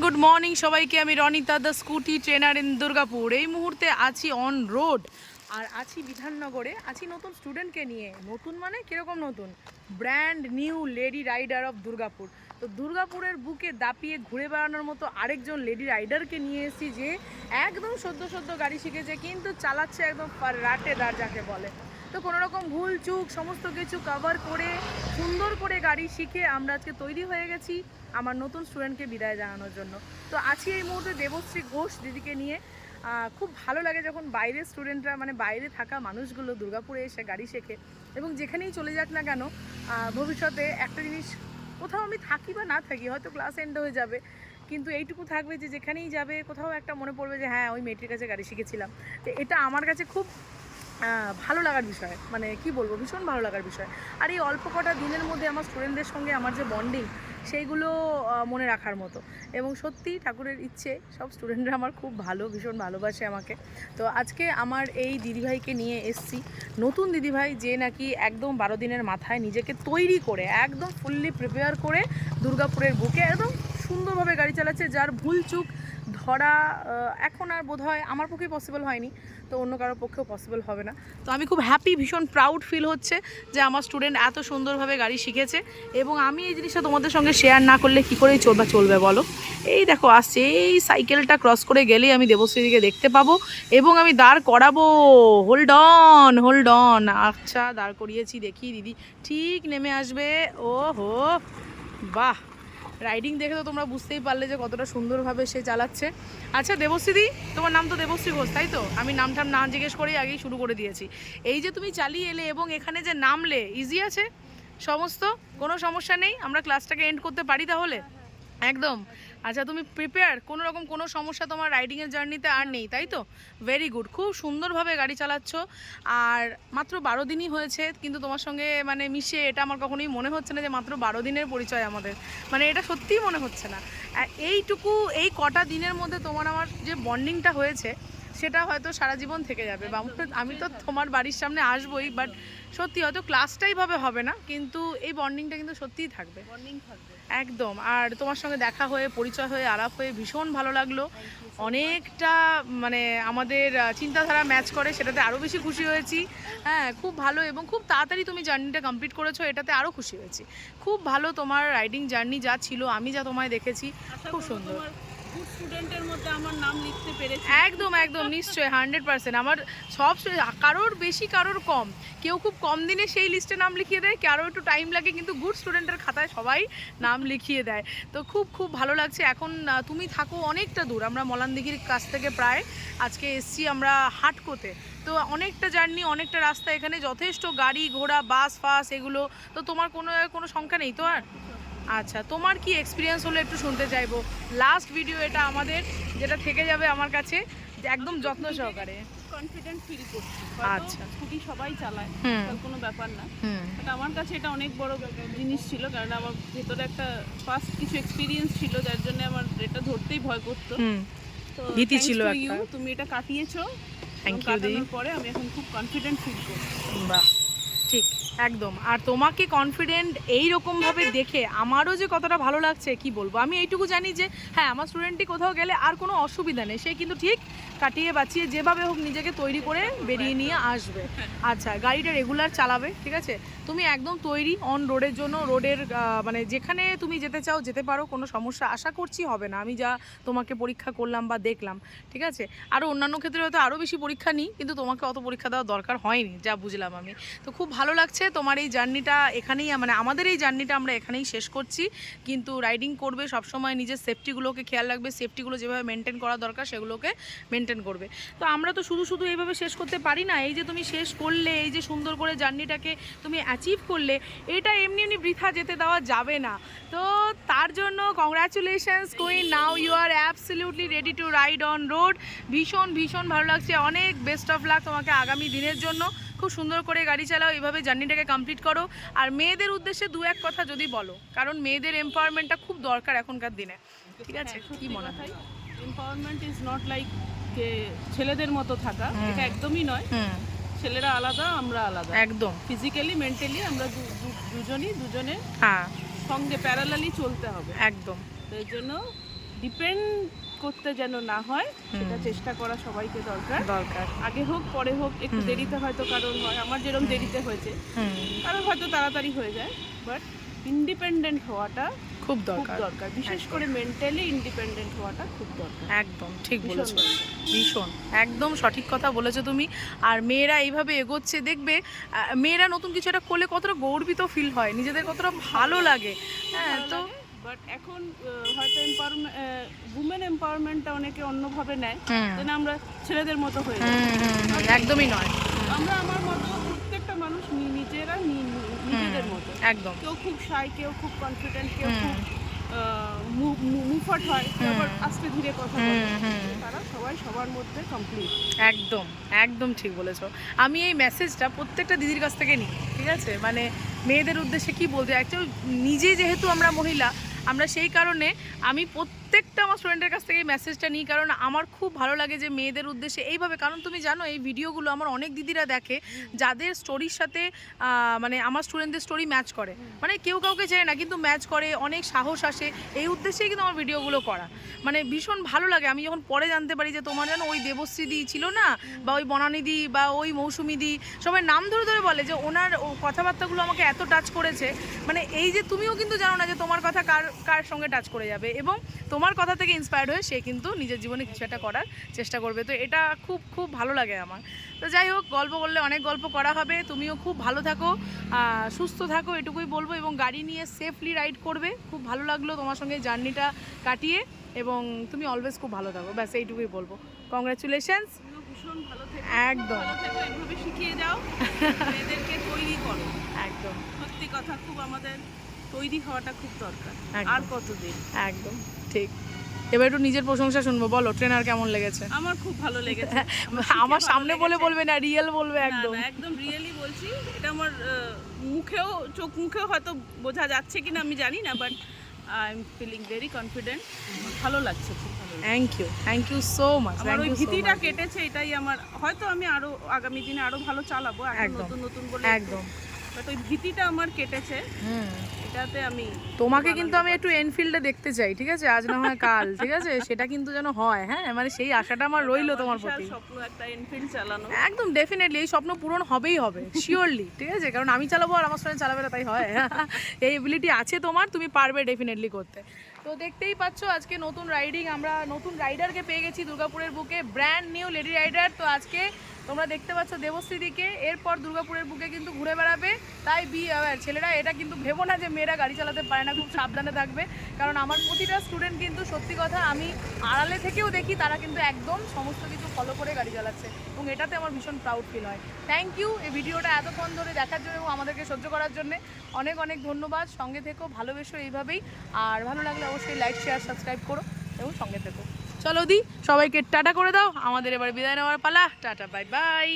Good morning সবাইকে। আমি Ranita the scooty trainer in Durgapur. এই মুহূর্তে আছি অন রোড আর আছি বিধাননগরে। আছি নতুন স্টুডেন্টকে নিয়ে। নতুন মানে কীরকম নতুন? Brand new lady rider of Durgapur. তো দুর্গাপুরের বুকে দাপিয়ে ঘুরে বেড়ানোর মতো আরেকজন লেডি রাইডারকে নিয়ে এসেছি যে একদম সদ্য সদ্য গাড়ি শিখেছে, কিন্তু চালাচ্ছে একদম রাটে দাঁড় যাকে বলে। তো কোনো রকম ভুল, চুক, সমস্ত কিছু কভার করে, সুন্দর করে গাড়ি শিখে আমরা আজকে তৈরি হয়ে গেছি। আমার নতুন স্টুডেন্টকে বিদায় জানানোর জন্য। তো আছি এই মুহূর্তে দেবশ্রী ঘোষ দিদিকে নিয়ে খুব ভালো লাগে যখন বাইরের স্টুডেন্টরা মানে বাইরে থাকা মানুষগুলো দুর্গাপুরে এসে গাড়ি শেখে এবং যেখানেই চলে যাক না কেন ভবিষ্যতে একটা জিনিস, কোথাও আমি থাকি বা না থাকি, হয়তো ক্লাস এন্ড হয়ে যাবে। কিন্তু এইটুকু থাকবে যে যেখানেই যাবে, কোথাও একটা মনে পড়বে যে হ্যাঁ ওই মেয়েটির কাছে গাড়ি শিখেছিলাম। তো এটা আমার কাছে খুব ভালো লাগার বিষয়। মানে কি বলব, ভীষণ ভালো লাগার বিষয়। আর এই অল্প কটা দিনের মধ্যে আমার স্টুডেন্টদের সঙ্গে আমার যে বন্ডিং সেইগুলো মনে রাখার মতো। এবং সত্যি ঠাকুরের ইচ্ছে, সব স্টুডেন্টরা আমার খুব ভালো, ভীষণ ভালোবাসে আমাকে। তো আজকে আমার এই দিদিভাইকে নিয়ে এসছি। নতুন দিদিভাই যে নাকি একদম বারো দিনের মাথায় নিজেকে তৈরি করে, একদম ফুললি প্রিপেয়ার করে দুর্গাপুরের বুকে একদম সুন্দরভাবে গাড়ি চালাচ্ছে, যার ভুল চুক ধরা এখন আর বোধ হয় আমার পক্ষে পসিবল হয়নি, তো অন্য কারোর পক্ষেও পসিবল হবে না। তো আমি খুব হ্যাপি ভীষণ প্রাউড ফিল হচ্ছে যে আমার স্টুডেন্ট এত সুন্দরভাবে গাড়ি শিখেছে এবং আমি এই জিনিসটা তোমাদের সঙ্গে শেয়ার না করলে কী করেই চলবে চলবে বলো? এই দেখো, আসছে, এই সাইকেলটা ক্রস করে গেলেই আমি দেবশ্রীদিকে দেখতে পাবো এবং আমি দাঁড় করাবো। হোল্ড অন হোল্ড অন আচ্ছা দাঁড় করিয়েছি, দেখি দিদি ঠিক নেমে আসবে। ও হো বাহ! রাইডিং দেখে তো তোমরা বুঝতেই পারলে যে কতটা সুন্দরভাবে সে চালাচ্ছে। আচ্ছা দেবশ্রীদি, তোমার নাম তো দেবশ্রী ঘোষ, তাই তো? আমি নামটাম না জিজ্ঞেস করেই আগেই শুরু করে দিয়েছি। এই যে তুমি চালিয়ে এলে এবং এখানে যে নামলে ইজি আছে? সমস্ত? কোনো সমস্যা নেই? আমরা ক্লাসটাকে এন্ড করতে পারি তাহলে? একদম। আচ্ছা তুমি প্রিপেয়ার কোনো রকম কোনো সমস্যা তোমার রাইডিংয়ের জার্নিতে আর নেই, তাই তো? ভেরি গুড খুব সুন্দরভাবে গাড়ি চালাচ্ছ। আর মাত্র বারো দিনই হয়েছে, কিন্তু তোমার সঙ্গে মানে মিশে এটা আমার কখনোই মনে হচ্ছে না যে মাত্র বারো দিনের পরিচয় আমাদের। মানে এটা সত্যিই মনে হচ্ছে না। এইটুকু, এই কটা দিনের মধ্যে তোমার আমার যে বন্ডিংটা হয়েছে সেটা হয়তো সারা জীবন থেকে যাবে। বা আমি- তো তোমার বাড়ির সামনে আসবোই বাট সত্যি হয়তো ক্লাসটাই ভাবে হবে না কিন্তু এই বন্ডিংটা কিন্তু সত্যিই থাকবে। একদম। আর তোমার সঙ্গে দেখা হয়ে পরিচয় হয়ে আলাপ হয়ে ভীষণ ভালো লাগল। অনেকটা মানে আমাদের চিন্তাধারা ম্যাচ করে সেটাতে আরও বেশি খুশি হয়েছি। হ্যাঁ খুব ভালো এবং খুব তাড়াতাড়ি তুমি জার্নিটা কমপ্লিট করেছ এটাতে আরও খুশি হয়েছি। খুব ভালো তোমার রাইডিং জার্নি যা ছিল আমি যা তোমায় দেখেছি খুব সুন্দর। স্টুডেন্টের মধ্যে আমার নাম লিখতে একদম একদম, নিশ্চয়ই হান্ড্রেড পার্সেন্ট আমার সব কারোর বেশি, কারোর কম। কেউ খুব কম দিনে সেই লিস্টে নাম লিখিয়ে দেয় কারও একটু টাইম লাগে, কিন্তু গুড স্টুডেন্টের খাতায় সবাই নাম লিখিয়ে দেয়। তো খুব খুব ভালো লাগছে। এখন তুমি থাকো অনেকটা দূর। আমরা মলানদিঘির কাছ থেকে প্রায় আজকে এসছি আমরা হাটকোতে। তো অনেকটা জার্নি অনেকটা রাস্তা এখানে, যথেষ্ট গাড়ি, ঘোড়া বাস ফাস এগুলো। তো তোমার কোনো কোনো সংখ্যা নেই তো আর? আচ্ছা তোমার কি এক্সপিরিয়েন্স হলো একটু শুনতে চাইব। লাস্ট ভিডিও এটা আমাদের যেটা থেকে যাবে আমার কাছে যে একদম যত্ন সহকারে। কনফিডেন্ট ফিল করছি। আচ্ছা। স্কুটি সবাই চালায় কোনো ব্যাপার না। বাট আমার কাছে এটা অনেক বড় জিনিস ছিল কারণ আমার ভেতরে একটা ফার্স্ট কিছু এক্সপিরিয়েন্স ছিল যার জন্য আমার এটা ধরতেই ভয় করতো। ভীতি ছিল একটা। তুমি এটা কাটিয়েছো। এবং you, দি। পরে আমি এখন খুব কনফিডেন্ট ফিল করছি। বাহ ঠিক। একদম। আর তোমাকে কনফিডেন্ট এই রকমভাবে দেখে আমারও যে কতটা ভালো লাগছে, কি বলব? আমি এইটুকু জানি যে হ্যাঁ আমার স্টুডেন্টটি কোথাও গেলে আর কোনো অসুবিধা নেই। সে কিন্তু ঠিক কাটিয়ে বাঁচিয়ে যেভাবে হোক নিজেকে তৈরি করে বেরিয়ে নিয়ে আসবে। আচ্ছা গাড়িটা রেগুলার চালাবে, ঠিক আছে? তুমি একদম তৈরি অন রোডের জন্য রোডের মানে যেখানে তুমি যেতে চাও, যেতে পারো, কোনো সমস্যা আশা করছি হবে না। আমি যা তোমাকে পরীক্ষা করলাম বা দেখলাম, ঠিক আছে? আরও অন্যান্য ক্ষেত্রে হয়তো আরও বেশি পরীক্ষা নিই, কিন্তু তোমাকে অত পরীক্ষা দেওয়ার দরকার হয়নি, যা বুঝলাম আমি। তো খুব ভালো লাগছে তোমার এই জার্নিটা এখানেই মানে আমাদের এই জার্নিটা আমরা এখানেই শেষ করছি। কিন্তু রাইডিং করবে সবসময় নিজের সেফটিগুলোকে খেয়াল রাখবে সেফটিগুলো যেভাবে মেনটেন করা দরকার সেগুলোকে মেনটেন করবে। তো আমরা তো শুধু শুধু এইভাবে শেষ করতে পারি না, এই যে তুমি শেষ করলে, এই যে সুন্দর করে জার্নিটাকে তুমি অ্যাচিভ করলে, এটা এমনি এমনি বৃথা যেতে দেওয়া যাবে না। তো তার জন্য congratulations queen now you are absolutely ready to ride on road ভীষণ ভীষণ ভালো লাগছে। অনেক বেস্ট অফ লাক তোমাকে আগামী দিনের জন্য। খুব সুন্দর করে গাড়ি চালাও এইভাবে জার্নিটাকে কমপ্লিট করো। আর মেয়েদের উদ্দেশ্যে দু এক কথা যদি বলো কারণ মেয়েদের এম্পাওয়ারমেন্টটা খুব দরকার এখনকার দিনে। ঠিক আছে? হ্যাঁ, কি মনে হয়? এম্পাওয়ারমেন্ট ইজ নট লাইক যে ছেলেদের মতো থাকা। এটা একদমই নয়। ছেলেরা আলাদা আমরা আলাদা। একদম। ফিজিক্যালি মেন্টালি আমরা দুজনই দুজনে হ্যাঁ। সঙ্গে প্যারালালি চলতে হবে। একদম। তো এর জন্য ডিপেন্ড করতে যেন না হয় সেটা চেষ্টা করা সবাইকে দরকার। দরকার। আগে হোক পরে হোক একটু দেরিতে হয়তো কারণ হয় আমার যেরকম দেরিতে হয়েছে। কারোর হয়তো তাড়াতাড়ি হয়ে যায় বাট ইন্ডিপেন্ডেন্ট হওয়াটা খুব দরকার। দরকার। বিশেষ করে মেন্টালি ইন্ডিপেন্ডেন্ট হওয়াটা খুব দরকার। একদম ঠিক বলেছ। ভীষণ। একদম সঠিক কথা বলেছ তুমি। আর মেয়েরা এইভাবে এগোচ্ছে দেখবে মেয়েরা নতুন কিছু একটা করলে কতটা গর্বিত ফিল হয় নিজেদের কতটা ভালো লাগে। হ্যাঁ তো বাট এখন হয়তো এম্পাওয়ারমেন্ট উমেন এম্পাওয়ারমেন্টটা অনেকে অন্যভাবে নেয় যেন আমরা ছেলেদের মতো হয়ে একদমই নয়। আমরা আমার মতো প্রত্যেকটা মানুষ নিজেরা নিজেদের মতো। একদম। কেউ খুব শাই কেউ খুব কনফিডেন্ট কেউ। খুব মুফট হয়। কেউ আস্তে ধীরে কথা। তারা সবাই সবার মধ্যে কমপ্লিট একদম একদম ঠিক বলেছ। আমি এই মেসেজটা প্রত্যেকটা দিদির কাছ থেকে নিই ঠিক আছে? মানে মেয়েদের উদ্দেশ্যে কি বলতে অ্যাকচুয়ালি নিজে যেহেতু আমরা মহিলা আমরা সেই কারণে আমি প্রত্যেকটা আমার স্টুডেন্টের কাছ থেকে এই মেসেজটা নিই, কারণ আমার খুব ভালো লাগে যে মেয়েদের উদ্দেশ্যে এইভাবে, কারণ তুমি জানো এই ভিডিওগুলো আমার অনেক দিদিরা দেখে, যাদের স্টোরির সাথে মানে আমার স্টুডেন্টদের স্টোরি ম্যাচ করে। মানে কেউ কাউকে চেনে না, কিন্তু ম্যাচ করে, অনেক সাহস আসে, এই উদ্দেশ্যেই কিন্তু আমার ভিডিওগুলো করা। মানে ভীষণ ভালো লাগে। আমি যখন পরে জানতে পারি যে তোমার যেন ওই দেবশ্রী দি ছিল না, বা ওই বনানিদি বা ওই মৌসুমি দি, সবাই নাম ধরে ধরে বলে যে ওনার কথাবার্তাগুলো আমাকে এত টাচ করেছে। মানে এই যে তুমিও কিন্তু জানো না যে তোমার কথা কার কার সঙ্গে টাচ করে যাবে। এবং তোমার কথা থেকে ইন্সপায়ার্ড হয়ে সে কিন্তু নিজের জীবনে কিছু একটা করার চেষ্টা করবে। তো এটা খুব খুব ভালো লাগে আমার। তো যাই হোক গল্প করলে অনেক গল্প করা হবে। তুমিও খুব ভালো থাকো সুস্থ থাকো এটুকুই বলব এবং গাড়ি নিয়ে সেফলি রাইড করবে। খুব ভালো লাগল তোমার সঙ্গে জার্নিটা কাটিয়ে এবং তুমি অলওয়েজ খুব ভালো থাকো। ব্যাস এইটুকুই বলব। কংগ্রাচুলেশনস ভীষণ ভালো থেকো। একদম। এভাবে শিখিয়ে যাও। এদেরকে তৈরি করো। একদম। সত্যি কথা খুব আমাদের তৈরি হওয়াটা খুব দরকার। আর কতদিন? একদম। ঠিক। এবার একটু নিজের প্রশংসা শুনব বলো ট্রেনার কেমন লেগেছে? আমার খুব ভালো লেগেছে। আমার সামনে বলে বলবে না রিয়েল বলবে একদম। একদম রিয়েলি বলছি। এটা আমার মুখেও চোখ মুখেও হয়তো বোঝা যাচ্ছে কিনা আমি জানি না but I am feeling very confident ভালো লাগছে খুব thank you thank you so much আমার ওই ভীতিটা কেটেছে এটাই আমার হয়তো আমি আরও আগামী দিনে আরও ভালো চালাবো একদম। নতুন নতুন বলে একদম। বাট ওই ভীতিটা আমার কেটেছে। হুম। এটাতে আমি তোমাকে কিন্তু আমি একটু এনফিল্ডে দেখতে চাই ঠিক আছে? আজ না হয় কাল ঠিক আছে? সেটা কিন্তু যেন হয় হ্যাঁ? মানে সেই আশাটা আমার রইল তোমার প্রতি। স্বপ্ন একটা এনফিল্ড চালানো। একদম ডেফিনেটলি এই স্বপ্ন পূরণ হবেই হবে শিওরলি ঠিক আছে? কারণ আমি চালাবো আর আমার সঙ্গে চালাবে না তাই হয়। এই এবিলিটি আছে তোমার তুমি পারবে ডেফিনেটলি করতে। তো দেখতেই পাচ্ছ আজকে নতুন রাইডিং আমরা নতুন রাইডারকে পেয়ে গেছি দুর্গাপুরের বুকে ব্র্যান্ড নিউ লেডি রাইডার তো আজকে তোমরা দেখতে পাচ্ছ দেবশ্রীদিকে এরপর দুর্গাপুরের বুকে কিন্তু ঘুরে বেড়াবে। তাই বি ছেলেরা এটা কিন্তু ভেবো না যে মেয়েরা গাড়ি চালাতে পারে না, খুব সাবধানে থাকবে। কারণ আমার প্রতিটা স্টুডেন্ট কিন্তু সত্যি কথা আমি আড়ালে থেকেও দেখি তারা কিন্তু একদম সমস্ত কিছু ফলো করে গাড়ি চালাচ্ছে এবং এটাতে আমার ভীষণ প্রাউড ফিল হয়। থ্যাংক ইউ এই ভিডিওটা এতক্ষণ ধরে দেখার জন্য এবং আমাদেরকে সহ্য করার জন্য। অনেক অনেক ধন্যবাদ। সঙ্গে থেকো, ভালোবেসো এইভাবেই। আর ভালো লাগলে অবশ্যই লাইক শেয়ার সাবস্ক্রাইব করো এবং সঙ্গে থেকো। চলো দি সবাইকে টাটা করে দাও আমাদের এবার বিদায় নেওয়ার পালা। Tata bye bye